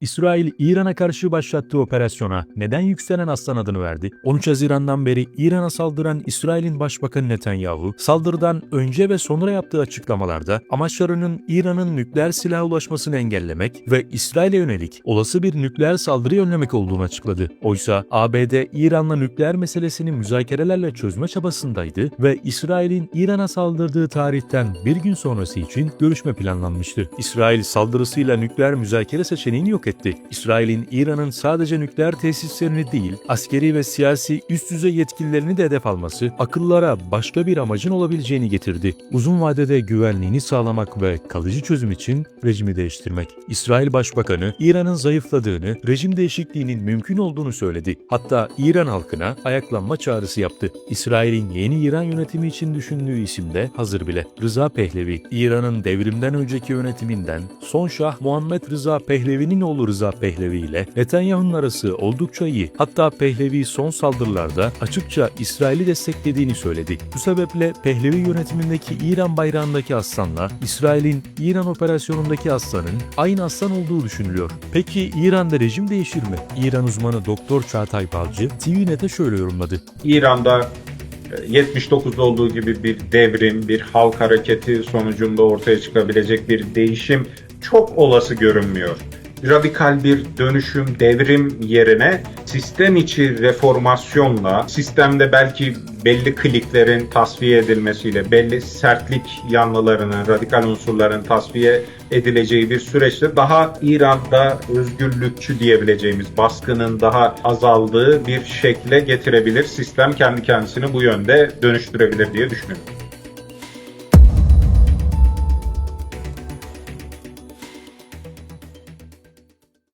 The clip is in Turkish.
İsrail, İran'a karşı başlattığı operasyona neden yükselen aslan adını verdi? 13 Haziran'dan beri İran'a saldıran İsrail'in Başbakanı Netanyahu, saldırıdan önce ve sonra yaptığı açıklamalarda amaçlarının İran'ın nükleer silah ulaşmasını engellemek ve İsrail'e yönelik olası bir nükleer saldırı önlemek olduğunu açıkladı. Oysa ABD, İran'la nükleer meselesini müzakerelerle çözme çabasındaydı ve İsrail'in İran'a saldırdığı tarihten bir gün sonrası için görüşme planlanmıştı. İsrail saldırısıyla nükleer müzakere seçeneğini yok etti. İsrail'in İran'ın sadece nükleer tesislerini değil, askeri ve siyasi üst düzey yetkililerini de hedef alması akıllara başka bir amacın olabileceğini getirdi. Uzun vadede güvenliğini sağlamak ve kalıcı çözüm için rejimi değiştirmek. İsrail Başbakanı İran'ın zayıfladığını, rejim değişikliğinin mümkün olduğunu söyledi. Hatta İran halkına ayaklanma çağrısı yaptı. İsrail'in yeni İran yönetimi için düşündüğü isim de hazır bile. Rıza Pehlevi, İran'ın devrimden önceki yönetiminden son şah Muhammed Rıza Pehlevi'nin oğlu Rıza Pehlevi ile Netanyahu'nun arası oldukça iyi. Hatta Pehlevi son saldırılarda açıkça İsrail'i desteklediğini söyledi. Bu sebeple Pehlevi yönetimindeki İran bayrağındaki aslanla İsrail'in İran operasyonundaki aslanın aynı aslan olduğu düşünülüyor. Peki İran'da rejim değişir mi? İran uzmanı Doktor Çağatay Balcı TVNet'e şöyle yorumladı. İran'da e, 79'da olduğu gibi bir devrim, bir halk hareketi sonucunda ortaya çıkabilecek bir değişim çok olası görünmüyor. Radikal bir dönüşüm, devrim yerine sistem içi reformasyonla, sistemde belki belli kliklerin tasfiye edilmesiyle, belli sertlik yanlılarının, radikal unsurların tasfiye edileceği bir süreçte daha İran'da özgürlükçü diyebileceğimiz baskının daha azaldığı bir şekle getirebilir. Sistem kendi kendisini bu yönde dönüştürebilir diye düşünüyorum.